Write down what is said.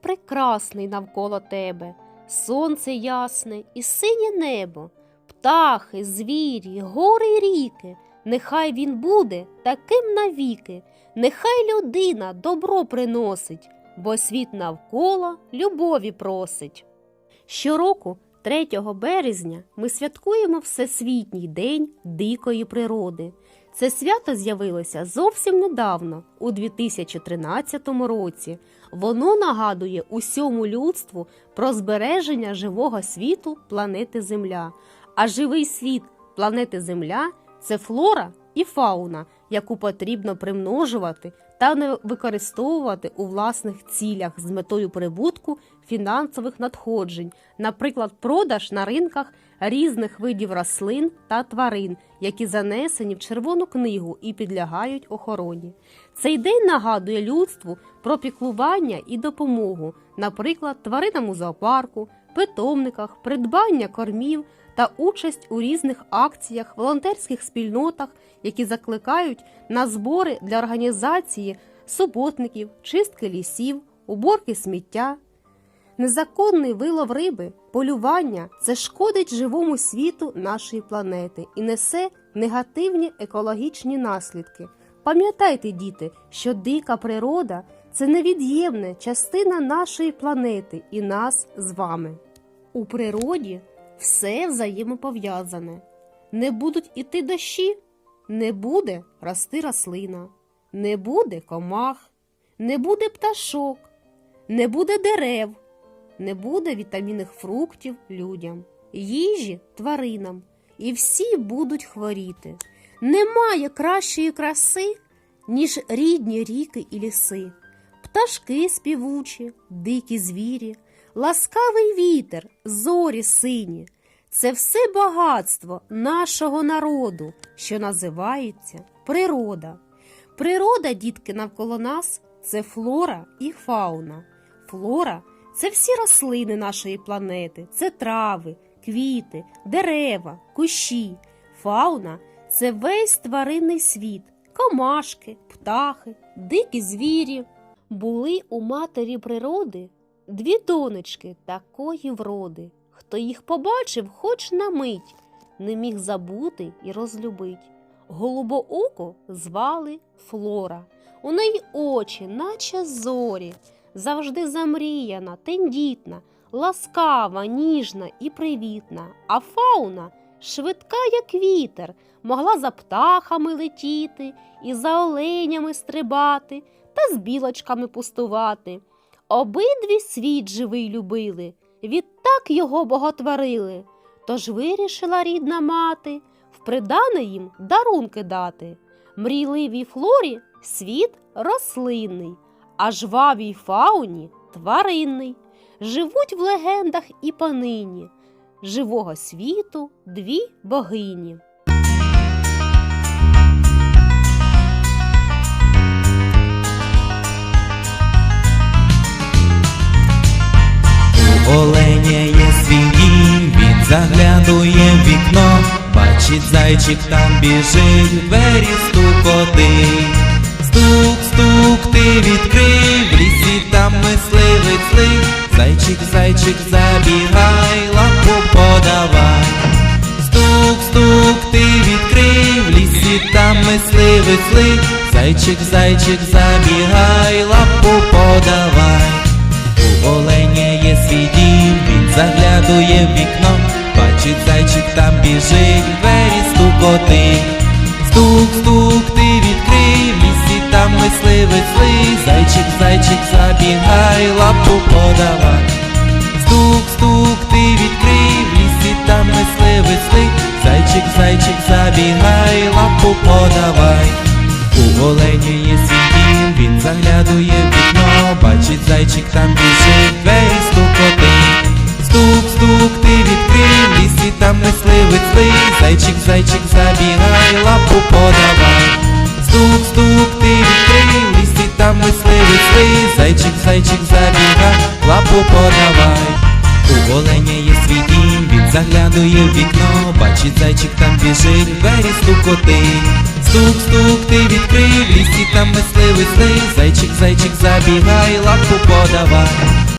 прекрасний навколо тебе, сонце ясне і синє небо, птахи, звірі, гори й ріки. Нехай він буде таким навіки, нехай людина добро приносить, бо світ навколо любові просить. Щороку, 3 березня, ми святкуємо Всесвітній день дикої природи. Це свято з'явилося зовсім недавно, у 2013 році. Воно нагадує усьому людству про збереження живого світу планети Земля. А живий світ планети Земля це флора і фауна, яку потрібно примножувати та не використовувати у власних цілях з метою прибутку фінансових надходжень, наприклад, продаж на ринках різних видів рослин та тварин, які занесені в Червону книгу і підлягають охороні. Цей день нагадує людству про піклування і допомогу, наприклад, тваринам у зоопарку, питомниках, придбання кормів та участь у різних акціях, волонтерських спільнотах, які закликають на збори для організації суботників, чистки лісів, уборки сміття. Незаконний вилов риби, полювання це шкодить живому світу нашої планети і несе негативні екологічні наслідки. Пам'ятайте, діти, що дика природа це невід'ємна частина нашої планети і нас з вами. У природі все взаємопов'язане. Не будуть іти дощі, не буде рости рослина, не буде комах, не буде пташок, не буде дерев, не буде вітамінних фруктів людям, їжі тваринам, і всі будуть хворіти. Немає кращої краси, ніж рідні ріки і ліси, пташки співучі, дикі звірі, ласкавий вітер, зорі сині. Це все багатство нашого народу, що називається природа. Природа, дітки, навколо нас це флора і фауна. Флора це всі рослини нашої планети, це трави, квіти, дерева, кущі. Фауна це весь тваринний світ, комашки, птахи, дикі звірі. Були у матері природи дві донечки такої вроди. Хто їх побачив, хоч на мить, не міг забути і розлюбить. Голубооку звали Флора. У неї очі, наче зорі, завжди замріяна, тендітна, ласкава, ніжна і привітна. А фауна швидка, як вітер, могла за птахами летіти і за оленями стрибати та з білочками пустувати. Обидві світ живий любили, відтак його боготворили. Тож вирішила рідна мати впридане їм дарунки дати. Мрійливій флорі світ рослинний, а жвавій фауні тваринний. Живуть в легендах і понині живого світу дві богині. Зайчик там біжить, двері стукотить. Стук, стук, ти відкрив, в лісі там мисливець злий. Зайчик, зайчик, забігай, лапу подавай. Стук, стук, ти відкрив, в лісі там мисливець злий. Зайчик, зайчик, забігай, лапу подавай. У оленя є свій дім, він заглядує в вікно, бачить зайчик там біжить, стукотить. Стук, стук, ти відкрив, в лісі там мисливець злий, зайчик, зайчик, забігай, лапу подавай. Стук, стук, ти відкрив, в лісі там мисливець злий, зайчик, зайчик, забігай, лапу подавай. У оленя є свій дім, він заглядує в вікно, бачить зайчик там біжить, двері лапу подавай. У оленя є свій дім, він заглядує в вікно, бачить зайчик там біжить, двері стукоти, Стук, стук, ти відкрив, лісі там мисливий злий, зайчик, зайчик, забігай, лапку подавай.